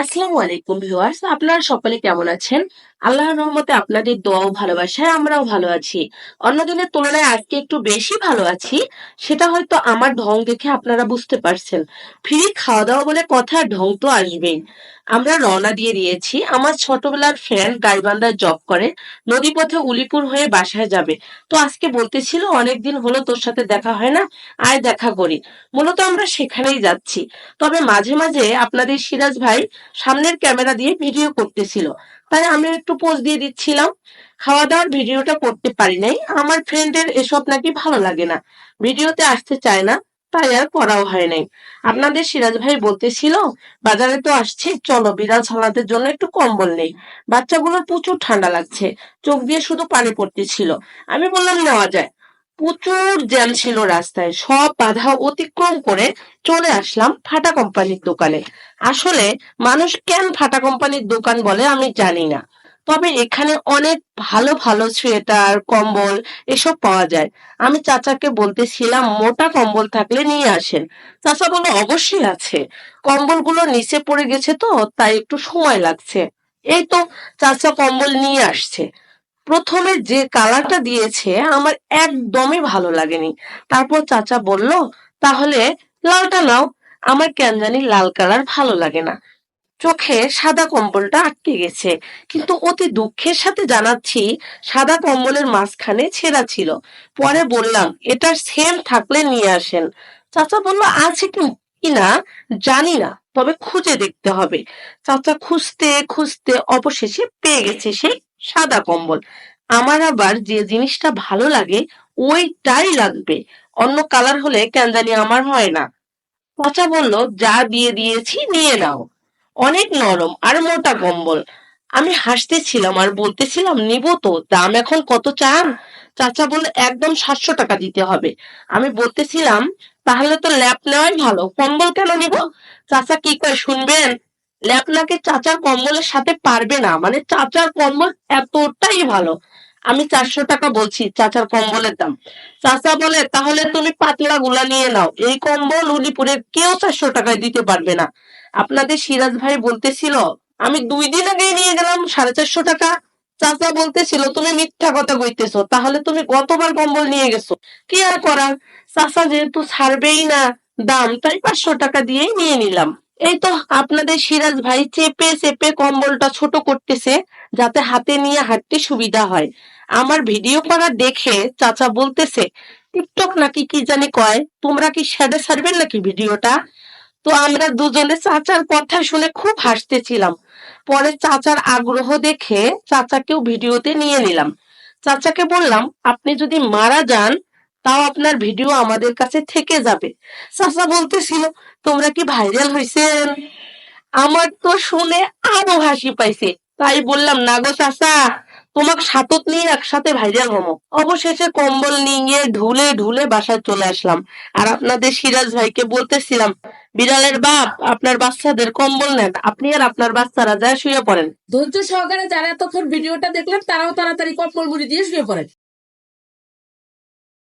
আসসালামু আলাইকুম ভিউয়ার্স, আপনারা সকলে কেমন আছেন? আল্লাহর রহমতে আপনাদের দোয়া ও ভালোবাসায় আমরাও ভালো আছি। অন্য দিনের তুলনায় আজকে একটু বেশি ভালো আছি, সেটা হয়তো আমার ঢং দেখে আপনারা বুঝতে পারছেন। ফ্রি খাওয়া দাওয়া বলে কথা ঢং তো আসবেই। আমরা রওনা দিয়ে দিয়েছি। আমার ছোটবেলার ফ্রেন্ড গাইবান্ধায় জব করে। নদীপথে উলিপুর হয়ে বাসায় যাবে। তো আজকে বলতেছিল, অনেকদিন হলো তোর সাথে দেখা হয় না, আয় দেখা করি। মূলত আমরা সেখানেই যাচ্ছি। তবে মাঝে মাঝে আপনাদের সিরাজ ভাই সামনের ক্যামেরা দিয়ে ভিডিও করতেছিল। তাই আমি একটু পোজ দিয়ে দিচ্ছিলাম। খাওয়া দাওয়ার ভিডিওটা করতে পারি নাই। আমার ফ্রেন্ডের এসব নাকি ভালো লাগে না। ভিডিওতে আসতে চায় না। তাই আর করাও হয় নাই। আপনাদের সিরাজ ভাই বলতেছিল, বাজারে তো আসছে, চলো বিড়াল ছানাদের জন্য একটু কম্বল নেই। বাচ্চাগুলোর প্রচুর ঠান্ডা লাগছে, চোখ দিয়ে শুধু পানি পড়তেছিল। আমি বললাম, নেওয়া যায়। প্রচুর জ্যাম ছিল রাস্তায়, সব বাধা অতিক্রম করে চলে আসলাম ফাটা কোম্পানির দোকানে। আসলে মানুষ কেন ফাটা কোম্পানির দোকান বলে আমি জানি না। তবে এখানে অনেক ভালো ভালো সোয়েটার কম্বল এসব পাওয়া যায়। আমি চাচাকে বলতেছিলাম, মোটা কম্বল থাকলে নিয়ে আসেন। চাচা বলল অবশ্যই আছে। কম্বলগুলো নিচে পড়ে গেছে তো, তাই একটু সময় লাগছে। এই তো চাচা কম্বল নিয়ে আসছে। প্রথমে যে কালারটা দিয়েছে, আমার একদমই ভালো লাগেনি। তারপর চাচা বলল, তাহলে লালটা নাও। আমার কেন জানি লাল কালার ভালো লাগে না। চোখে সাদা কম্বলটা আটকে গেছে। কিন্তু অতি দুঃখের সাথে জানাচ্ছি, সাদা কম্বলের মাঝখানে ছেঁড়া ছিল। পরে বললাম, এটার সেম থাকলে নিয়ে আসেন। চাচা বলল, আছে কি কিনা জানি না, তবে খুঁজে দেখতে হবে। চাচা খুঁজতে খুঁজতে অবশেষে পেয়ে গেছে সেই সাদা কম্বল। আমার আবার যে জিনিসটা ভালো লাগে, ওইটাই লাগবে। অন্য কালার হলে কেন জানি আমার হয় না। চাচা বলল, যা দিয়ে দিয়েছি, নিয়ে নাও। অনেক নরম আর মোটা কম্বল। আমি হাসতেছিলাম আর বলতেছিলাম, নিব তো, দাম এখন কত চান? চাচা বলল, একদম সাতশো টাকা দিতে হবে। আমি বলতেছিলাম, তাহলে তো ল্যাপ নেওয়াই ভালো, কম্বল কেন নিব? চাচা কি করে শুনবেন, ল্যাপ নাকি চাচার কম্বলের সাথে পারবে না মানে চাচার কম্বল এতটাই ভালো। আমি চারশো টাকা বলছি চাচার কম্বলের দাম। চাচা বলে, তাহলে তুমি পাতলা গুলা নিয়ে নাও, এই কম্বল উলিপুরের কেউ চারশো টাকায় দিতে পারবে না। আপনাদের সিরাজ ভাই বলতেছিল, আমি দুই দিন আগেই নিয়ে গেলাম সাড়ে চারশো টাকা। চাচা বলতেছিল, তুমি মিথ্যা কথা কইতেছো, তাহলে তুমি গতবার কম্বল নিয়ে গেছো। কি আর করার? চাচা যেহেতু ছাড়বেই না দাম, তাই পাঁচশো টাকা দিয়েই নিয়ে নিলাম। এই তো আপনাদের সিরাজ ভাই চেপে চেপে কম্বলটা ছোট করতেছে, যাতে হাতে নিয়ে হাঁটতে সুবিধা হয়। আমার ভিডিও করা দেখে চাচা বলতেছে, টিকটক নাকি কি জানি কয়, তোমরা কি শ্যাডে ছাড়বেন নাকি ভিডিওটা? তো আমরা দুজনে চাচার কথা শুনে খুব হাসতেছিলাম। পরে চাচার আগ্রহ দেখে চাচাকেও ভিডিওতে নিয়ে নিলাম। চাচাকে বললাম, আপনি যদি মারা যান, তাও আপনার ভিডিও আমাদের কাছে থেকে যাবে। চাচা বলতেছিল, তোমরা কি ভাইরাল হয়েছেন আমার তো শুনে আরও হাসি পাইছে। তাই বললাম, না গো চাচা। তোমাকে সাতত নিয়ে একসাথে ভাইরাল হমো অবশেষে কম্বল নিয়ে ঢুলে ঢুলে বাসায় চলে আসলাম। আর আপনাদের সিরাজ ভাইকে বলতেছিলাম, বিড়ালের বাপ, আপনার বাচ্চাদের কম্বল নেন। আপনি আর আপনার বাচ্চারা যায় শুয়ে পড়েন। ধৈর্য সহকারে যারা এতক্ষণ ভিডিওটা দেখলেন, তারাও তাড়াতাড়ি কম্বল মুড়ি দিয়ে শুয়ে পড়েন।